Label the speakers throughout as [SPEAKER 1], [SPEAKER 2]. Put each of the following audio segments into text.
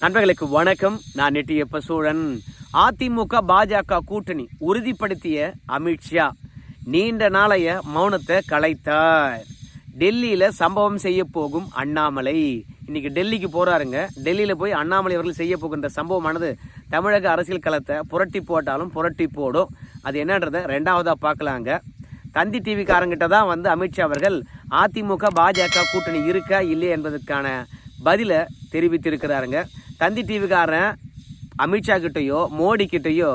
[SPEAKER 1] நண்பர்களுக்கு வணக்கம். நான் நெட்டியப்ப சூழன் அதிமுக பாஜக கூட்டணி உறுதிப்படுத்திய அமித்ஷா நீண்ட நாளைய மௌனத்தை கலைத்தார். டெல்லியில் சம்பவம் செய்ய போகும் அண்ணாமலை. இன்னைக்கு டெல்லிக்கு போறாருங்க. டெல்லியில் போய் அண்ணாமலை அவர்கள் செய்ய போகின்ற சம்பவமானது தமிழக அரசியல் களத்தை புரட்டி போட்டாலும் புரட்டி போடும். அது என்னன்றதை ரெண்டாவதாக பார்க்கலாங்க. தந்தி டிவிக்காரங்கிட்ட தான் வந்து அமித்ஷா அவர்கள் அதிமுக பாஜக கூட்டணி இருக்கா இல்லையா என்பதற்கான பதிலை தெரிவித்திருக்கிறாருங்க. தந்தி டிவிக்காரன் அமித்ஷா கிட்டேயோ மோடி கிட்டேயோ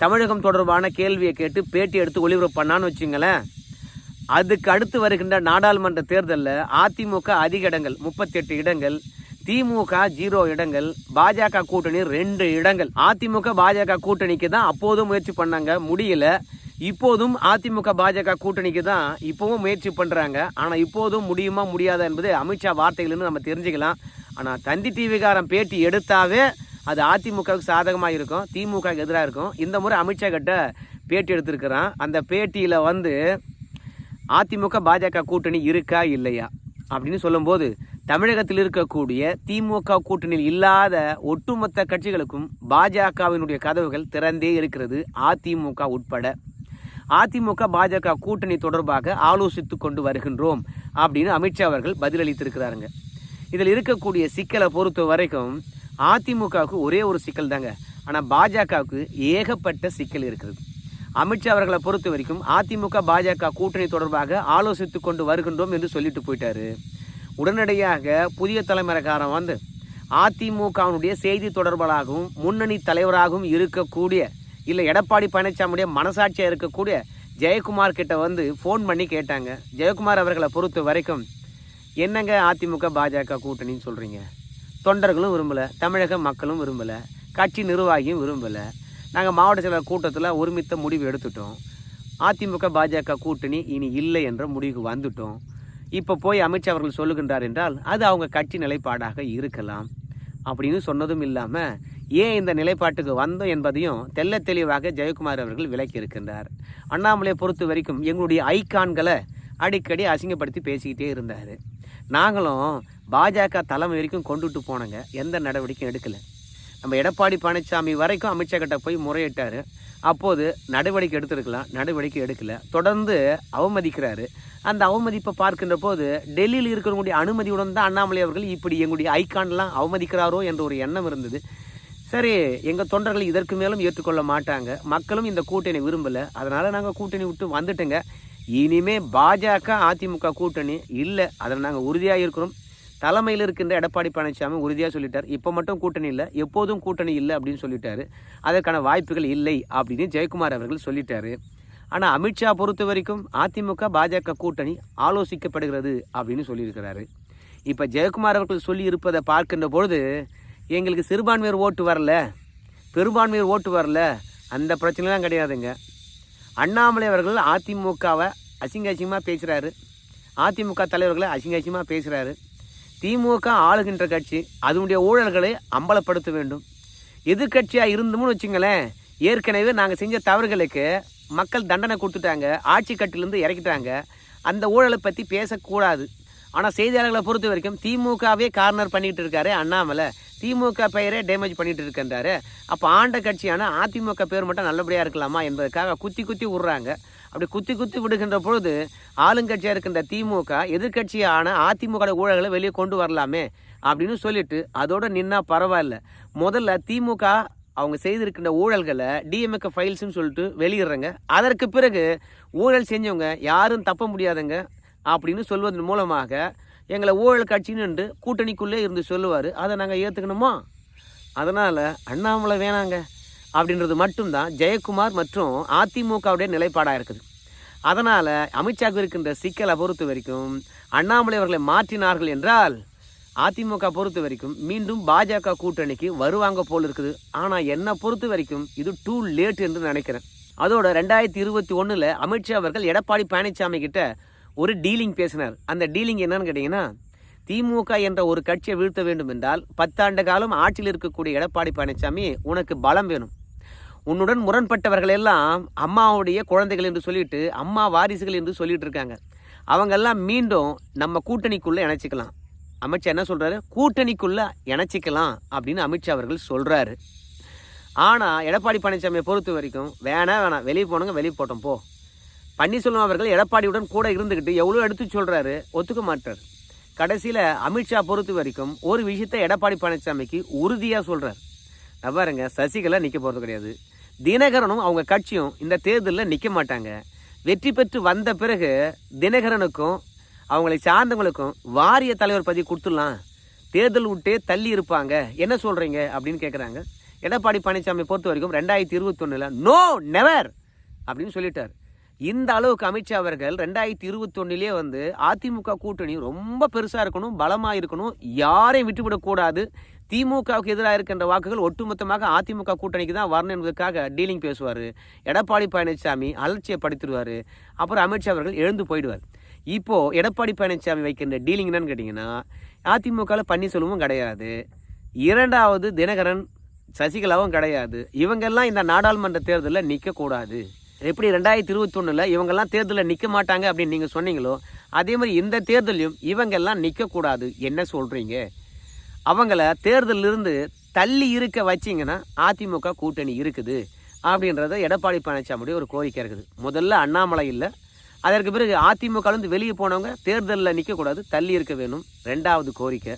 [SPEAKER 1] தமிழகம் தொடர்பான கேள்வியை கேட்டு பேட்டி எடுத்து ஒளிபரப்பு பண்ணான்னு வச்சுங்களேன். அதுக்கு அடுத்து வருகின்ற நாடாளுமன்ற தேர்தலில் அதிமுக அதிக இடங்கள் முப்பத்தெட்டு இடங்கள் திமுக ஜீரோ இடங்கள் பாஜக கூட்டணி ரெண்டு இடங்கள். அதிமுக பாஜக கூட்டணிக்கு தான் அப்போதும் முயற்சி பண்ணாங்க முடியல. இப்போதும் அதிமுக பாஜக கூட்டணிக்கு தான் இப்போவும் முயற்சி பண்ணுறாங்க ஆனால் இப்போதும் முடியுமா முடியாதா என்பது அமித்ஷா வார்த்தைகள்னு நம்ம தெரிஞ்சுக்கலாம். ஆனால் தந்தி டிவிகாரன் பேட்டி எடுத்தாவே அது அதிமுகவுக்கு சாதகமாக இருக்கும் திமுகவுக்கு எதிராக இருக்கும். இந்த முறை அமித்ஷா கிட்ட பேட்டி எடுத்திருக்கிறான். அந்த பேட்டியில் வந்து அதிமுக பாஜக கூட்டணி இருக்கா இல்லையா அப்படின்னு சொல்லும்போது தமிழகத்தில் இருக்கக்கூடிய திமுக கூட்டணியில் இல்லாத ஒட்டுமொத்த கட்சிகளுக்கும் பாஜகவினுடைய கதவுகள் திறந்தே இருக்கிறது அதிமுக உட்பட. அதிமுக பாஜக கூட்டணி தொடர்பாக ஆலோசித்து கொண்டு வருகின்றோம் அப்படின்னு அமித்ஷா அவர்கள் பதிலளித்திருக்கிறாருங்க. இதில் இருக்கக்கூடிய சிக்கலை பொறுத்த வரைக்கும் அதிமுகவுக்கு ஒரே ஒரு சிக்கல் தாங்க. ஆனால் பாஜகவுக்கு ஏகப்பட்ட சிக்கல் இருக்கிறது. அமித்ஷா அவர்களை பொறுத்த வரைக்கும் அதிமுக பாஜக கூட்டணி தொடர்பாக ஆலோசித்து கொண்டு வருகின்றோம் என்று சொல்லிட்டு போயிட்டாரு. உடனடியாக புதிய தலைமுறைக்காரன் வந்து அதிமுகவினுடைய செய்தி தொடர்பாளாகவும் முன்னணி தலைவராகவும் இருக்கக்கூடிய இல்லை எடப்பாடி பழனிசாமியுடைய மனசாட்சியாக இருக்கக்கூடிய ஜெயக்குமார் கிட்ட வந்து ஃபோன் பண்ணி கேட்டாங்க. ஜெயக்குமார் அவர்களை பொறுத்த வரைக்கும் என்னங்க அதிமுக பாஜக கூட்டணின்னு சொல்கிறீங்க தொண்டர்களும் விரும்பலை தமிழக மக்களும் விரும்பலை கட்சி நிர்வாகியும் விரும்பலை. நாங்கள் மாவட்ட செயலர் கூட்டத்தில் ஒருமித்த முடிவு எடுத்துட்டோம். அதிமுக பாஜக கூட்டணி இனி இல்லை என்ற முடிவுக்கு வந்துட்டோம். இப்போ போய் அமித்ஷா அவர்கள் சொல்லுகின்றார் என்றால் அது அவங்க கட்சி நிலைப்பாடாக இருக்கலாம். அப்படின்னு சொன்னதும் இல்லாமல் ஏன் இந்த நிலைப்பாட்டுக்கு வந்தோம் என்பதையும் தெள்ள தெளிவாக ஜெயக்குமார் அவர்கள் விளக்கி இருக்கின்றார். அண்ணாமலையை பொறுத்த வரைக்கும் எங்களுடைய ஐக்கான்களை அடிக்கடி அசிங்கப்படுத்தி பேசிக்கிட்டே இருந்தார். நாங்களும் பாஜக தலைமை வரைக்கும் கொண்டுட்டு போனோங்க. எந்த நடவடிக்கையும் எடுக்கலை. நம்ம எடப்பாடி பழனிசாமி வரைக்கும் அமித்ஷா கிட்ட போய் முறையிட்டார். அப்போது நடவடிக்கை எடுத்திருக்கலாம். நடவடிக்கை எடுக்கலை. தொடர்ந்து அவமதிக்கிறாரு. அந்த அவமதிப்பை பார்க்கின்ற போது டெல்லியில் இருக்கிறவங்களுடைய அனுமதியுடன் தான் அண்ணாமலை அவர்கள் இப்படி எங்களுடைய ஐக்கான்லாம் அவமதிக்கிறாரோ என்ற ஒரு எண்ணம் இருந்தது. சரி எங்கள் தொண்டர்கள் இதற்கு மேலும் ஏற்றுக்கொள்ள மாட்டாங்க. மக்களும் இந்த கூட்டணி விரும்பலை. அதனால் நாங்கள் கூட்டணி விட்டு வந்துட்டோங்க. இனிமே பாஜக அதிமுக கூட்டணி இல்லை. அதில் நாங்கள் உறுதியாக இருக்கிறோம். தலைமையில் இருக்கின்ற எடப்பாடி பழனிசாமி உறுதியாக சொல்லிட்டார். இப்போ மட்டும் கூட்டணி இல்லை. எப்போதும் கூட்டணி இல்லை அப்படின்னு சொல்லிட்டாரு. அதற்கான வாய்ப்புகள் இல்லை அப்படின்னு ஜெயக்குமார் அவர்கள் சொல்லிட்டாரு. ஆனால் அமித்ஷா பொறுத்த வரைக்கும் அதிமுக பாஜக கூட்டணி ஆலோசிக்கப்படுகிறது அப்படின்னு சொல்லியிருக்கிறாரு. இப்போ ஜெயக்குமார் அவர்கள் சொல்லி இருப்பதை பார்க்கின்ற பொழுது எங்களுக்கு சிறுபான்மையர் ஓட்டு வரல. பெரும்பான்மையர் ஓட்டு வரல. அந்த பிரச்சனைலாம் கிடையாதுங்க. அண்ணாமலை அவர்கள் அதிமுகவை அசிங்க அசிங்கமாக பேசுகிறாரு அதிமுக தலைவர்களை அசிங்க அசிங்கமாக பேசுகிறாரு திமுக ஆளுகின்ற கட்சி அதனுடைய ஊழல்களை அம்பலப்படுத்த வேண்டும். எதிர்கட்சியாக இருந்தோம்னு வச்சுங்களேன் ஏற்கனவே நாங்கள் செஞ்ச தவறுகளுக்கு மக்கள் தண்டனை கொடுத்துட்டாங்க ஆட்சி கட்டிலேருந்து இறக்கிட்டாங்க. அந்த ஊழலை பற்றி பேசக்கூடாது. ஆனால் செய்தியாளர்களை பொறுத்த வரைக்கும் திமுகவே கார்னர் பண்ணிகிட்டு இருக்காரு அண்ணாமலை. திமுக பெயரே டேமேஜ் பண்ணிட்டு இருக்கின்றாரு. அப்போ ஆண்ட கட்சியான அதிமுக பேர் மட்டும் நல்லபடியாக இருக்கலாமா என்பதற்காக குத்தி குத்தி விடுறாங்க. அப்படி குத்தி குத்தி விடுகின்ற பொழுது ஆளுங்கட்சியாக இருக்கின்ற திமுக எதிர்கட்சியான அதிமுக ஊழல்களை வெளியே கொண்டு வரலாமே அப்படின்னு சொல்லிட்டு அதோட நின்னா பரவாயில்ல. முதல்ல திமுக அவங்க செய்திருக்கின்ற ஊழல்களை டிஎம்எக்க ஃபைல்ஸ்னு சொல்லிட்டு வெளியிடுறாங்க. அதற்கு பிறகு ஊழல் செஞ்சவங்க யாரும் தப்ப முடியாதுங்க. அப்படின்னு சொல்வதன் மூலமாக எங்களை ஊழல் கட்சின்னு கூட்டணிக்குள்ளே இருந்து சொல்லுவார். அதை நாங்கள் ஏற்றுக்கணுமா அதனால் அண்ணாமலை வேணாங்க. அப்படின்றது மட்டும்தான் ஜெயக்குமார் மற்றும் அதிமுகவுடைய நிலைப்பாடாக இருக்குது. அதனால் அமித்ஷாவுக்கு இருக்கின்ற சிக்கலை பொறுத்த வரைக்கும் அண்ணாமலை அவர்களை மாற்றினார்கள் என்றால் அதிமுக பொறுத்த வரைக்கும் மீண்டும் பாஜக கூட்டணிக்கு வருவாங்க போல் இருக்குது. ஆனால் என்னை பொறுத்த வரைக்கும் இது டூ லேட் என்று நினைக்கிறேன். அதோட ரெண்டாயிரத்தி இருபத்தி ஒன்றில் அமித்ஷா அவர்கள் எடப்பாடி பழனிசாமி கிட்ட ஒரு டீலிங் பேசினார். அந்த டீலிங் என்னன்னு கேட்டிங்கன்னா திமுக என்ற ஒரு கட்சியை வீழ்த்த வேண்டும் என்றால் பத்தாண்டு காலம் ஆட்சியில் இருக்கக்கூடிய எடப்பாடி பழனிசாமி உனக்கு பலம் வேணும். உன்னுடன் முரண்பட்டவர்கள் எல்லாம் அம்மாவுடைய குழந்தைகள் என்று சொல்லிட்டு அம்மா வாரிசுகள் என்று சொல்லிட்டு இருக்காங்க. அவங்கெல்லாம் மீண்டும் நம்ம கூட்டணிக்குள்ளே இணைச்சிக்கலாம். அமித்ஷா என்ன சொல்கிறாரு கூட்டணிக்குள்ளே இணைச்சிக்கலாம் அப்படின்னு அமித்ஷா அவர்கள் சொல்கிறாரு ஆனால் எடப்பாடி பழனிசாமியை பொறுத்த வரைக்கும் வேணாம் வேணாம் வெளியே போனவங்க வெளியே போட்டோம் போ. பன்னீர்செல்வம் அவர்கள் எடப்பாடியுடன் கூட இருந்துக்கிட்டு எவ்வளோ எடுத்து சொல்கிறாரு ஒத்துக்க மாட்டார். கடைசியில் அமித்ஷா பொறுத்த வரைக்கும் ஒரு விஷயத்தை எடப்பாடி பழனிசாமிக்கு உறுதியாக சொல்கிறார் பாருங்க சசிகலா நிற்க போகிறது கிடையாது. தினகரனும் அவங்க கட்சியும் இந்த தேர்தலில் நிற்க மாட்டாங்க. வெற்றி பெற்று வந்த பிறகு தினகரனுக்கும் அவங்களை சார்ந்தவங்களுக்கும் வாரிய தலைவர் பதவி கொடுத்துடலாம். தேர்தல் விட்டே தள்ளி இருப்பாங்க. என்ன சொல்கிறீங்க அப்படின்னு கேட்குறாங்க எடப்பாடி பழனிசாமி பொறுத்த வரைக்கும் ரெண்டாயிரத்தி இருபத்தொன்னில் நோ நெவர் அப்படின்னு சொல்லிட்டார். இந்த அளவுக்கு அமித்ஷா அவர்கள் ரெண்டாயிரத்தி இருபத்தொன்னிலே வந்து அதிமுக கூட்டணி ரொம்ப பெருசாக இருக்கணும் பலமாக இருக்கணும் யாரையும் விட்டுவிடக்கூடாது. திமுகவுக்கு எதிராக இருக்கின்ற வாக்குகள் ஒட்டுமொத்தமாக அதிமுக கூட்டணிக்கு தான் வரணும் என்பதற்காக டீலிங் பேசுவார். எடப்பாடி பழனிசாமி அலட்சியப்படுத்திடுவார் அப்புறம் அமித்ஷா அவர்கள் எழுந்து போயிடுவார். இப்போது எடப்பாடி பழனிசாமி வைக்கின்ற டீலிங் என்னன்னு கேட்டிங்கன்னா அதிமுகவில் பன்னீர்செல்வமும் கிடையாது. இரண்டாவது தினகரன் சசிகலாவும் கிடையாது. இவங்கெல்லாம் இந்த நாடாளுமன்ற தேர்தலில் நிற்கக்கூடாது எப்படி ரெண்டாயிரத்தி இருபத்தொன்னில் இவங்கெல்லாம் தேர்தலில் நிற்க மாட்டாங்க அப்படின்னு நீங்கள் சொன்னீங்களோ அதே மாதிரி இந்த தேர்தலையும் இவங்கெல்லாம் நிற்கக்கூடாது என்ன சொல்கிறீங்க அவங்கள தேர்தலிருந்து தள்ளி இருக்க வச்சிங்கன்னா அதிமுக கூட்டணி இருக்குது அப்படின்றத எடப்பாடி பழனிசாமியுடைய ஒரு கோரிக்கை இருக்குது. முதல்ல அண்ணாமலை இல்லை. அதற்கு பிறகு அதிமுகலேருந்து வெளியே போனவங்க தேர்தலில் நிற்கக்கூடாது தள்ளி இருக்க வேணும். ரெண்டாவது கோரிக்கை.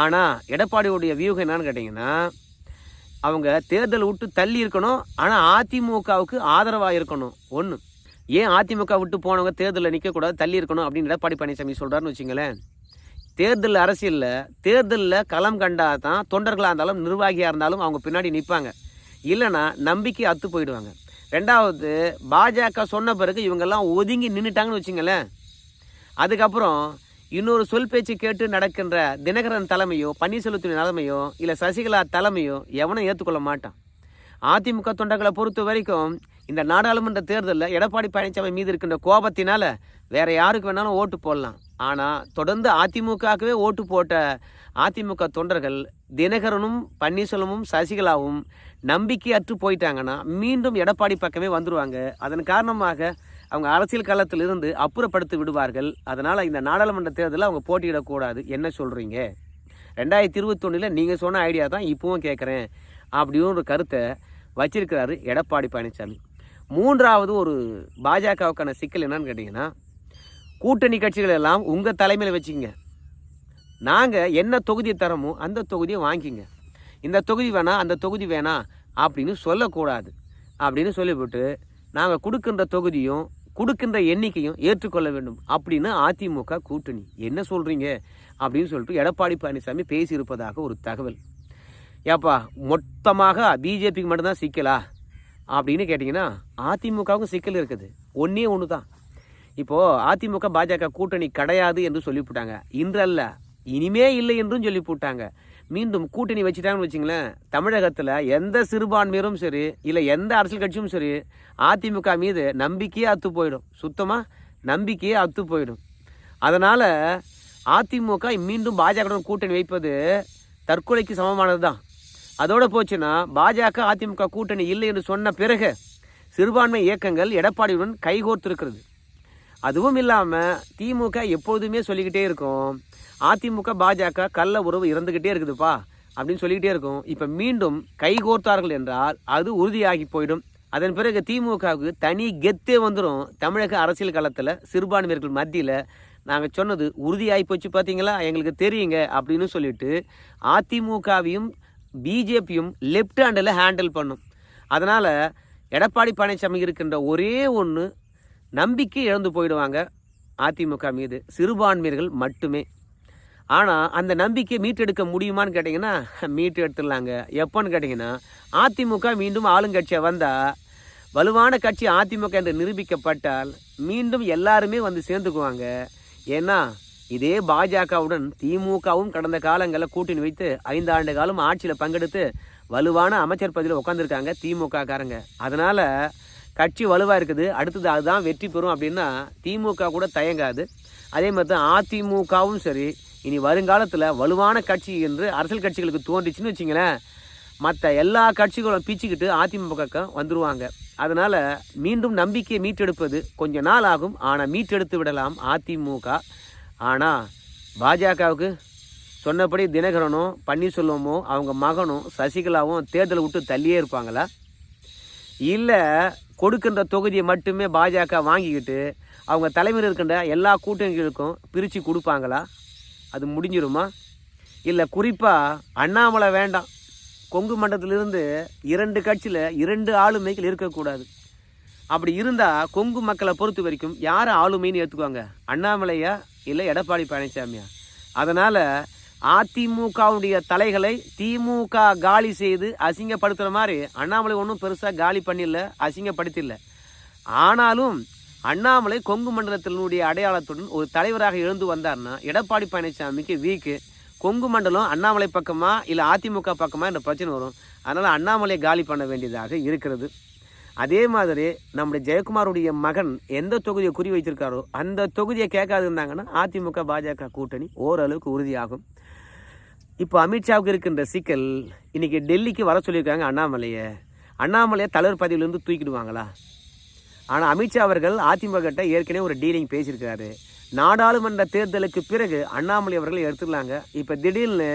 [SPEAKER 1] ஆனால் எடப்பாடியுடைய வியூகம் என்னன்னு கேட்டிங்கன்னா அவங்க தேர்தல் விட்டு தள்ளி இருக்கணும். ஆனால் அதிமுகவுக்கு ஆதரவாக இருக்கணும். ஒன்று ஏன் அதிமுக விட்டு போனவங்க தேர்தலில் நிற்கக்கூடாது தள்ளி இருக்கணும் அப்படின்னு எடப்பாடி பழனிசாமி சொல்கிறாருன்னு வச்சுங்களேன். தேர்தல் அரசியலில் தேர்தலில் களம் கண்டா தான் தொண்டர்களாக இருந்தாலும் நிர்வாகியாக இருந்தாலும் அவங்க பின்னாடி நிற்பாங்க இல்லைன்னா நம்பிக்கை அத்து போயிடுவாங்க. ரெண்டாவது பாஜக சொன்ன பிறகு இவங்கெல்லாம் ஒதுங்கி நின்றுட்டாங்கன்னு வச்சுங்களேன். அதுக்கப்புறம் இன்னொரு சொல் பேச்சு கேட்டு நடக்கின்ற தினகரன் தலைமையோ பன்னீர்செல்வத்தின் தலைமையோ இல்லை சசிகலா தலைமையோ எவனும் ஏற்றுக்கொள்ள மாட்டான். அதிமுக தொண்டர்களை பொறுத்த வரைக்கும் இந்த நாடாளுமன்ற தேர்தலில் எடப்பாடி பழனிசாமி மீது இருக்கின்ற கோபத்தினால வேற யாருக்கு வேணாலும் ஓட்டு போடலாம். ஆனால் தொடர்ந்து அதிமுகவே ஓட்டு போட்ட அதிமுக தொண்டர்கள் தினகரனும் பன்னீர்செல்வமும் சசிகலாவும் நம்பிக்கை அற்று போயிட்டாங்கன்னா மீண்டும் எடப்பாடி பக்கமே வந்துடுவாங்க அதன் காரணமாக அவங்க அரசியல் களத்திலிருந்து அப்புறப்படுத்தி விடுவார்கள். அதனால் இந்த நாடாளுமன்ற தேர்தலில் அவங்க போட்டியிடக்கூடாது என்ன சொல்கிறீங்க ரெண்டாயிரத்தி இருபத்தொன்னில் நீங்கள் சொன்ன ஐடியா தான் இப்போவும் கேட்குறேன் அப்படின்னு ஒரு கருத்தை வச்சிருக்கிறாரு எடப்பாடி பழனிசாமி மூன்றாவது ஒரு பாஜகவுக்கான சிக்கல் என்னன்னு கேட்டிங்கன்னா கூட்டணி கட்சிகள் எல்லாம் உங்கள் தலைமையில் வச்சுங்க நாங்கள் என்ன தொகுதியை தரமோ அந்த தொகுதியை வாங்கிங்க இந்த தொகுதி வேணாம் அந்த தொகுதி வேணாம் அப்படின்னு சொல்லக்கூடாது. அப்படின்னு சொல்லிவிட்டு நாங்கள் கொடுக்கின்ற தொகுதியும் கொடுக்கின்ற எண்ணிக்கையும் ஏற்றுக்கொள்ள வேண்டும் அப்படின்னு அதிமுக கூட்டணி. என்ன சொல்கிறீங்க அப்படின்னு சொல்லிட்டு எடப்பாடி பழனிசாமி பேசியிருப்பதாக ஒரு தகவல். ஏப்பா மொத்தமாக பிஜேபிக்கு மட்டும்தான் சிக்கலா? அப்படின்னு கேட்டிங்கன்னா அதிமுகவுக்கும் சிக்கல் இருக்குது. ஒன்றே ஒன்று தான் இப்போது அதிமுக பாஜக கூட்டணி கிடையாது என்று சொல்லிவிட்டாங்க. இன்றல்ல. இனிமே இல்லை என்றும் சொல்லி போட்டாங்க மீண்டும் கூட்டணி வச்சுட்டாங்கன்னு வச்சுங்களேன் தமிழகத்தில் எந்த சிறுபான்மையரும் சரி இல்லை எந்த அரசியல் கட்சியும் சரி அதிமுக மீது நம்பிக்கையே அத்து போயிடும். சுத்தமாக நம்பிக்கையே அத்து போயிடும். அதனால் அதிமுக மீண்டும் பாஜகவுடன் கூட்டணி வைப்பது தற்கொலைக்கு சமமானது தான் அதோடு போச்சுன்னா பாஜக அதிமுக கூட்டணி இல்லை என்று சொன்ன பிறகு சிறுபான்மை இயக்கங்கள் எடப்பாடியுடன் கைகோர்த்திருக்கிறது. அதுவும் இல்லாமல் திமுக எப்போதுமே சொல்லிக்கிட்டே இருக்கும். அதிமுக பாஜக கள்ள உறவு இறந்துக்கிட்டே இருக்குதுப்பா அப்படின்னு சொல்லிக்கிட்டே இருக்கும். இப்போ மீண்டும் கைகோர்த்தார்கள் என்றால் அது உறுதியாகி போயிடும். அதன் பிறகு திமுகவுக்கு தனி கெத்தே வந்துடும் தமிழக அரசியல் களத்தில் சிறுபான்மையர்கள் மத்தியில் நாங்கள் சொன்னது உறுதியாகி போச்சு பார்த்தீங்களா எங்களுக்கு தெரியுங்க அப்படின்னு சொல்லிட்டு அதிமுகவையும் பிஜேபியும் லெஃப்ட் ஹேண்டில் ஹேண்டில் பண்ணும். அதனால் எடப்பாடி பழனிசாமி இருக்கின்ற ஒரே ஒன்று நம்பிக்கை இழந்து போயிடுவாங்க அதிமுக மீது. சிறுபான்மையர்கள் மட்டுமே. ஆனால் அந்த நம்பிக்கை மீட்டெடுக்க முடியுமான்னு கேட்டிங்கன்னா மீட்டு எடுத்துடலாங்க. எப்போன்னு கேட்டிங்கன்னா அதிமுக மீண்டும் ஆளுங்கட்சியாக வந்தால் வலுவான கட்சி அதிமுக என்று நிரூபிக்கப்பட்டால் மீண்டும் எல்லாருமே வந்து சேர்ந்துக்குவாங்க. ஏன்னா இதே பாஜகவுடன் திமுகவும் கடந்த காலங்களில் கூட்டணி வைத்து ஐந்து ஆண்டு காலம் ஆட்சியில் பங்கெடுத்து வலுவான அமைச்சர் பதவியில் உட்காந்துருக்காங்க திமுக காரங்க அதனால் கட்சி வலுவாக இருக்குது. அடுத்தது அதுதான் வெற்றி பெறும் அப்படின்னா திமுக கூட தயங்காது. அதே மாதிரி தான் அதிமுகவும் சரி இனி வருங்காலத்தில் வலுவான கட்சி என்று அரசியல் கட்சிகளுக்கு தோன்றிச்சுன்னு வச்சிங்களேன் மற்ற எல்லா கட்சிகளும் பிச்சுக்கிட்டு அதிமுக வந்துடுவாங்க வந்துருவாங்க. அதனால் மீண்டும் நம்பிக்கையை மீட்டெடுப்பது கொஞ்ச நாள் ஆகும். ஆனால் மீட்டெடுத்து விடலாம் அதிமுக. ஆனால் பாஜகவுக்கு சொன்னபடி தினகரனும் பன்னீர்செல்வமும் அவங்க மகனும் சசிகலாவும் தேர்தலை விட்டு தள்ளியே இருப்பாங்களா? இல்லை கொடுக்கின்ற தொகுதியை மட்டுமே பாஜக வாங்கிக்கிட்டு அவங்க தலைமையில் இருக்கின்ற எல்லா கூட்டணிகளுக்கும் பிரித்து கொடுப்பாங்களா? அது முடிஞ்சிருமா? இல்லை குறிப்பாக அண்ணாமலை வேண்டாம். கொங்கு மண்டலத்திலிருந்து இரண்டு கட்சியில் இரண்டு ஆளுமைகள் இருக்கக்கூடாது. அப்படி இருந்தால் கொங்கு மக்களை பொறுத்த வரைக்கும் யார் ஆளுமைன்னு ஏற்றுக்குவாங்க அண்ணாமலையா இல்லை எடப்பாடி பழனிசாமியா? அதனால் அதிமுகவுடைய தலைகளை திமுக காலி செய்து அசிங்கப்படுத்துகிற மாதிரி அண்ணாமலை ஒன்றும் பெருசாக காலி பண்ணிடல அசிங்கப்படுத்திடல ஆனாலும் அண்ணாமலை கொங்கு மண்டலத்தினுடைய அடையாளத்துடன் ஒரு தலைவராக எழுந்து வந்தார்னா எடப்பாடி பழனிசாமிக்கு வீக்கு. கொங்கு மண்டலம் அண்ணாமலை பக்கமாக இல்லை அதிமுக பக்கமாக இந்த பிரச்சனை வரும். அதனால் அண்ணாமலை காலி பண்ண வேண்டியதாக இருக்கிறது. அதே மாதிரி நம்முடைய ஜெயக்குமாருடைய மகன் எந்த தொகுதியை குறி வைத்திருக்காரோ அந்த தொகுதியை கேட்காது இருந்தாங்கன்னா அதிமுக பாஜக கூட்டணி ஓரளவுக்கு உறுதியாகும். இப்போ அமித்ஷாவுக்கு இருக்கின்ற சிக்கல் இன்றைக்கி டெல்லிக்கு வர சொல்லியிருக்காங்க அண்ணாமலையை. அண்ணாமலையை தலைவர் பதவியிலேருந்து தூக்கிடுவாங்களா? ஆனால் அமித்ஷா அவர்கள் அதிமுக கிட்ட ஏற்கனவே ஒரு டீலிங் பேசியிருக்காரு. நாடாளுமன்ற தேர்தலுக்கு பிறகு அண்ணாமலை அவர்களை எடுத்துக்கலாங்க. இப்போ திடீர்னு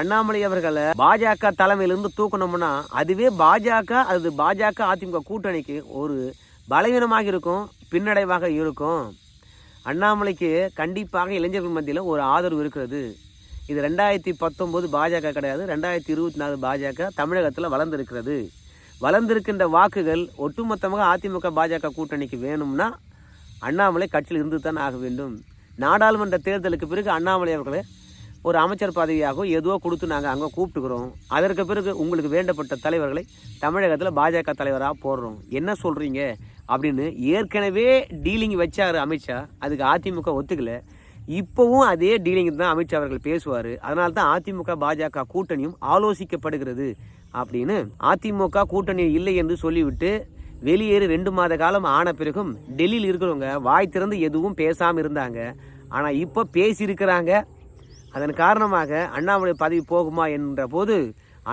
[SPEAKER 1] அண்ணாமலை அவர்களை பாஜக தலைமையிலிருந்து தூக்கணும்னா அதுவே பாஜக அது பாஜக அதிமுக கூட்டணிக்கு ஒரு பலவீனமாக இருக்கும் பின்னடைவாக இருக்கும். அண்ணாமலைக்கு கண்டிப்பாக இளைஞர்கள் மத்தியில் ஒரு ஆதரவு இருக்கிறது. இது ரெண்டாயிரத்தி பத்தொம்போது பாஜக கிடையாது. ரெண்டாயிரத்தி இருபத்தி நாலு பாஜக தமிழகத்தில் வளர்ந்துருக்கிறது. வளர்ந்திருக்கின்ற வாக்குகள் ஒட்டுமொத்தமாக அதிமுக பாஜக கூட்டணிக்கு வேணும்னா அண்ணாமலை கட்சியில் இருந்து தான் ஆக வேண்டும். நாடாளுமன்ற தேர்தலுக்கு பிறகு அண்ணாமலை அவர்களை ஒரு அமைச்சர் பதவியாகவோ ஏதோ கொடுத்து நாங்கள் அங்கே கூப்பிட்டுக்கிறோம். அதற்கு பிறகு உங்களுக்கு வேண்டப்பட்ட தலைவர்களை தமிழகத்தில் பாஜக தலைவராக போடுறோம். என்ன சொல்கிறீங்க அப்படின்னு ஏற்கனவே டீலிங் வச்சார் அமித்ஷா. அதுக்கு அதிமுக ஒத்துக்கலை. இப்போவும் அதே டீலிங் தான் அமித்ஷா அவர்கள் பேசுவார். அதனால தான் அதிமுக பாஜக கூட்டணியும் ஆலோசிக்கப்படுகிறது அப்படின்னு அதிமுக கூட்டணி இல்லை என்று சொல்லிவிட்டு வெளியேறி ரெண்டு மாத காலம் ஆன பிறகும் டெல்லியில் இருக்கிறவங்க வாய் திறந்து எதுவும் பேசாமல் இருந்தாங்க. ஆனால் இப்போ பேசியிருக்கிறாங்க. அதன் காரணமாக அண்ணாமலை பதவி போகுமா என்ற போது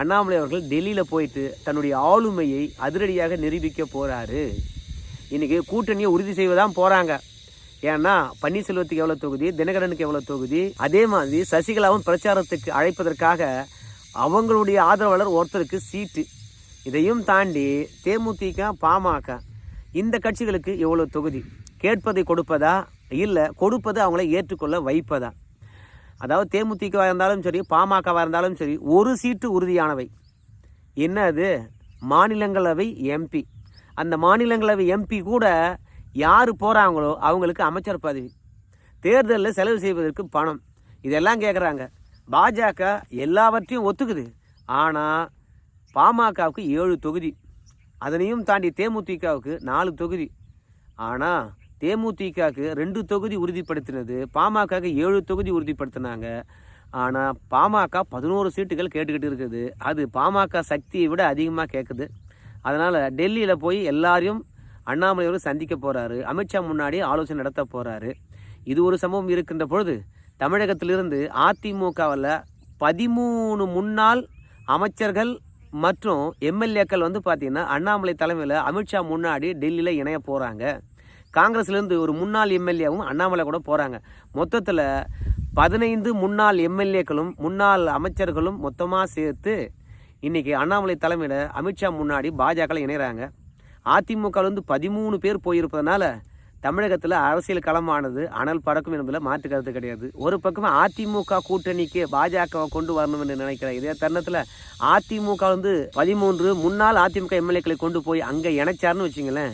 [SPEAKER 1] அண்ணாமலை அவர்கள் டெல்லியில் போயிட்டு தன்னுடைய ஆளுமையை அதிரடியாக நிரூபிக்க போகிறாரு இன்றைக்கி கூட்டணியை உறுதி செய்வதான் போகிறாங்க ஏன்னா பன்னீர்செல்வத்துக்கு எவ்வளோ தொகுதி தினகரனுக்கு எவ்வளோ தொகுதி அதே மாதிரி சசிகலாவும் பிரச்சாரத்துக்கு அழைப்பதற்காக அவங்களுடைய ஆதரவாளர் ஒருத்தருக்கு சீட்டு. இதையும் தாண்டி தேமுதிக பாமக இந்த கட்சிகளுக்கு எவ்வளோ தொகுதி? கேட்பதை கொடுப்பதா? இல்லை கொடுப்பது அவங்கள ஏற்றுக்கொள்ள வைப்பதா? அதாவது தேமுதிகவாக இருந்தாலும் சரி பாமகவாக இருந்தாலும் சரி ஒரு சீட்டு உறுதியானவை. என்ன அது மாநிலங்களவை எம்பி அந்த மாநிலங்களவை எம்பி கூட யார் போகிறாங்களோ அவங்களுக்கு அமைச்சர் பதவி. தேர்தலில் செலவு செய்வதற்கு பணம். இதெல்லாம் கேட்குறாங்க பாஜக எல்லாவற்றையும் ஒத்துக்குது. ஆனால் பாமகவுக்கு ஏழு தொகுதி. அதனையும் தாண்டி தேமுதிகவுக்கு நாலு தொகுதி. ஆனால் தேமுதிகவுக்கு ரெண்டு தொகுதி உறுதிப்படுத்தினது பாமகவுக்கு ஏழு தொகுதி உறுதிப்படுத்தினாங்க. ஆனால் பாமக பதினோரு சீட்டுகள் கேட்டுக்கிட்டு இருக்குது. அது பாமக சக்தியை விட அதிகமாக கேட்குது அதனால் டெல்லியில் போய் எல்லாரையும் அண்ணாமலையோடு சந்திக்க போகிறாரு அமித்ஷா முன்னாடி ஆலோசனை நடத்த போகிறாரு இது ஒரு சம்பவம் இருக்கின்ற பொழுது தமிழகத்திலிருந்து அதிமுகவில் பதிமூணு முன்னாள் அமைச்சர்கள் மற்றும் எம்எல்ஏக்கள் வந்து பார்த்தீங்கன்னா அண்ணாமலை தலைமையில் அமித்ஷா முன்னாடி டெல்லியில் இணைய போகிறாங்க காங்கிரஸ்லேருந்து ஒரு முன்னாள் எம்எல்ஏவும் அண்ணாமலை கூட போகிறாங்க மொத்தத்தில் பதினைந்து முன்னாள் எம்எல்ஏக்களும் முன்னாள் அமைச்சர்களும் மொத்தமாக சேர்த்து இன்றைக்கி அண்ணாமலை தலைமையில் அமித்ஷா முன்னாடி பாஜகவில் இணைகிறாங்க அதிமுகலேருந்து பதிமூணு பேர் போயிருப்பதனால தமிழகத்தில் அரசியல் களமானது அனல் பறக்கும் என்பதில் மாற்று கருத்து கிடையாது. ஒரு பக்கம் அதிமுக கூட்டணிக்கு பாஜகவை கொண்டு வரணும் என்று நினைக்கிறேன் இதே தருணத்தில் அதிமுக வந்து பதிமூன்று முன்னாள் அதிமுக எம்எல்ஏக்களை கொண்டு போய் அங்கே இணைச்சார்னு வச்சுங்களேன்.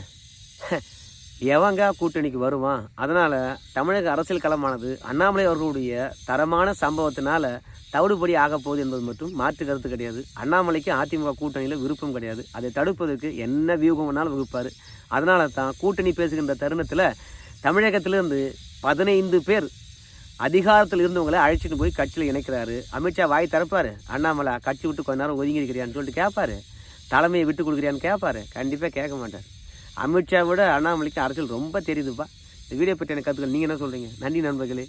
[SPEAKER 1] எவங்க கூட்டணிக்கு வருவான்? அதனால் தமிழக அரசியல் களமானது அண்ணாமலை அவர்களுடைய தரமான சம்பவத்தினால தவிடுபடி ஆகப்போகுது போகுது என்பது மட்டும் மாற்று கருத்து கிடையாது. அண்ணாமலைக்கு அதிமுக கூட்டணியில் விருப்பம் கிடையாது. அதை தடுப்பதற்கு என்ன வியூகம் வேணாலும் வகுப்பார். அதனால தான் கூட்டணி பேசுகின்ற தருணத்தில் தமிழகத்திலிருந்து பதினைந்து பேர் அதிகாரத்தில் இருந்தவங்களை அழைச்சிட்டு போய் கட்சியில் இணைக்கிறாரு. அமித்ஷா வாய் திறப்பார். அண்ணாமலை கட்சி விட்டு கொஞ்ச நேரம் ஒதுங்கி இருக்கிறியான்னு சொல்லிட்டு கேட்பாரு தலைமையை விட்டு கொடுக்குறியான்னு கேட்பாரு கண்டிப்பாக கேட்க மாட்டார். அமித்ஷா விட அண்ணாமலைக்கு அரசியல் ரொம்ப தெரியுதுப்பா. இந்த வீடியோ பற்றி எனக்கு நீங்கள் என்ன சொல்கிறீங்க நன்றி நண்பர்களே.